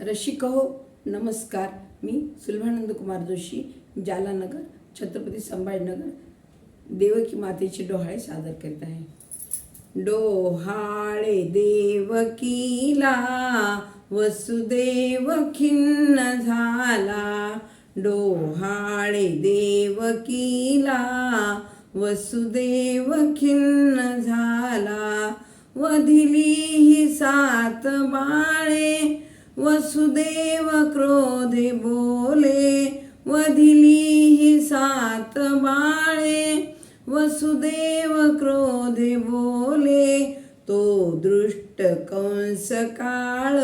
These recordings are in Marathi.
रसिक हो नमस्कार. मी सुलभानंद कुमार जोशी जालानगर छत्रपती संभाजीनगर देवकी मातेचे डोहाळे सादर करीत आहे. डोहाळे देवकीला वसुदेव खिन्न झाला. डोहाळे देवकीला वसुदेव खिन्न झाला. वधिली ही सात बाळे वसुदेव क्रोधे बोले वधिली ही सात बाळे. वसुदेव क्रोधे बोले तो दृष्ट कंस काळ.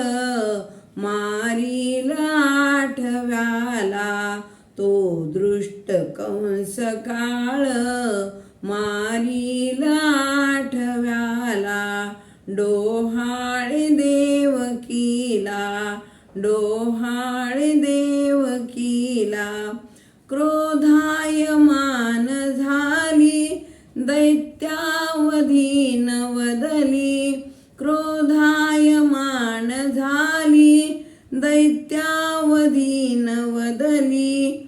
मारील आठव्याला तो दृष्ट कंस काळ. मारील आठव्याला डोहाळे देवकीला डोहाळे देवकीला क्रोधायमान झाली दैत्यावधीन वदली. क्रोधाय क्रोधायमान झाली दैत्यावधीन वदली.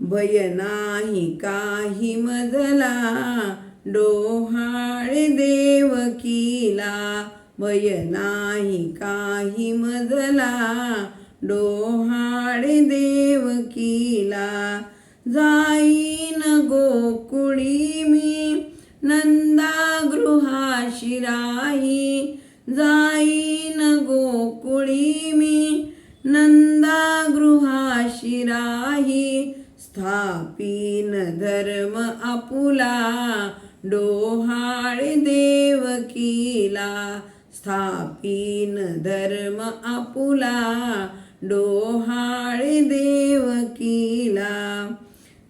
भय नाही काही मजला डोहाळे देवकीला भय नाही काही मजला डोहाळे देवकीला जाईन गोकुळी मी नंदागृहाशी राही. जाईन गोकुळी मी नंदागृहाशी राही. स्थापीन धर्म आपुला डोहाळे देवकीला स्थापीन धर्म आपुला डोहाळे देवकीला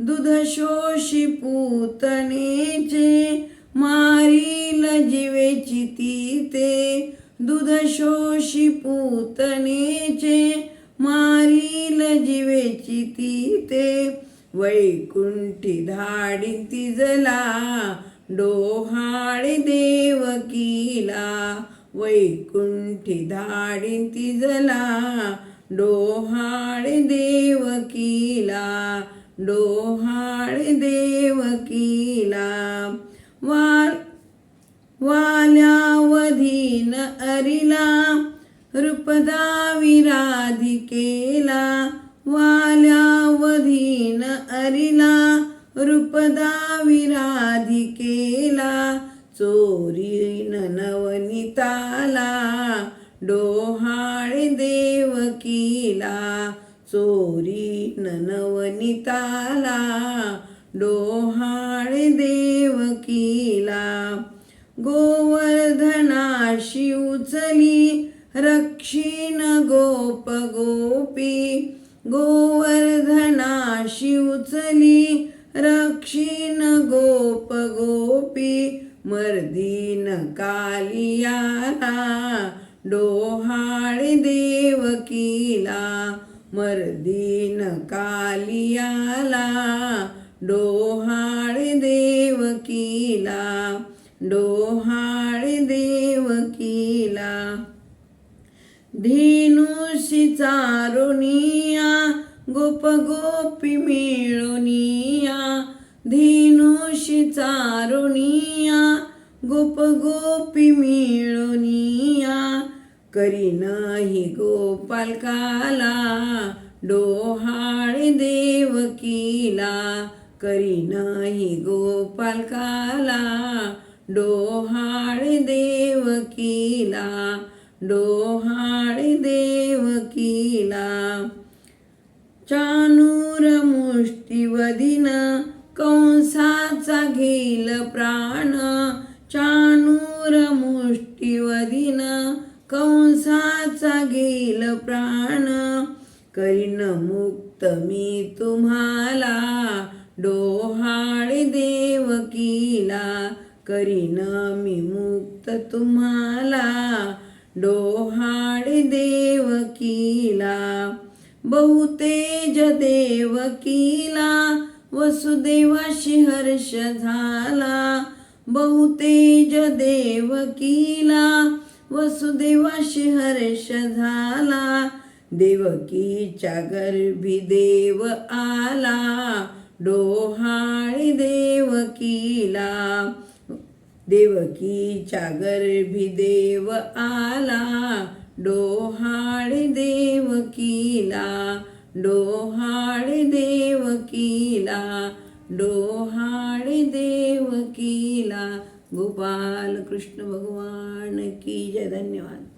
दुधशोषी पूतनेचे मारील जिवेची तीते. दुधशोषी पूतनेचे मारील जिवेची तीते. वैकुंठी धाडी तिजला डोहाळे देवकीला वैकुंठी धाडी तिजला डोहाळे देवकीला डोहाळे देवकीला. वाल वाल्यावधीन अरिला रूपदा विराधिकेला वाल्यावधीन अरिला रूपदा विराधिकेला चोरी नवनीताला डोहाळे देवकीला चोरी नवनीताला डोहाळे देवकीला गोवर्धनाशी उचली रक्षीण गोप गोपी. गोवर्धनाशी उचली रक्षीण गोप गोपी. मर्दीन कालियाला डोहाळ देवकीला. मर्दीन कालियाला डोहाळ देवकीला. डोहाळ देवकीला. धेनुषी चारुनिया गोप गोपी मिळुनिया. धीनुषी चारुनिया गोप गोपी मिळुनिया करी नाही गोपालकाला डोहाळे देवकीला करी नाही गोपालकाला डोहाळे देवकीला डोहाळे देवकीला. चानूर मुष्टिवदिन कंसाचा घेईल प्राण. चानूर मुष्टिवदिन कंसाचा घेल प्राण. करीन मुक्त मी तुम्हाला डोहाळे देवकीला करीन मी मुक्त तुम्हाला डोहाळे देवकीला बहुतेज देवकीला वसुदेवाशी हर्ष झाला बहुतेज देवकीला. वसुदेवाशी हर्ष झाला देवकीच्या गर्भी देव आला. डोहाळी देवकीला देवकीच्या गर्भी देव आला. डोहाळी देवकीला डोहाळी देवकीला डोहाळी देवकीला गोपाल कृष्ण भगवान की जय. धन्यवाद.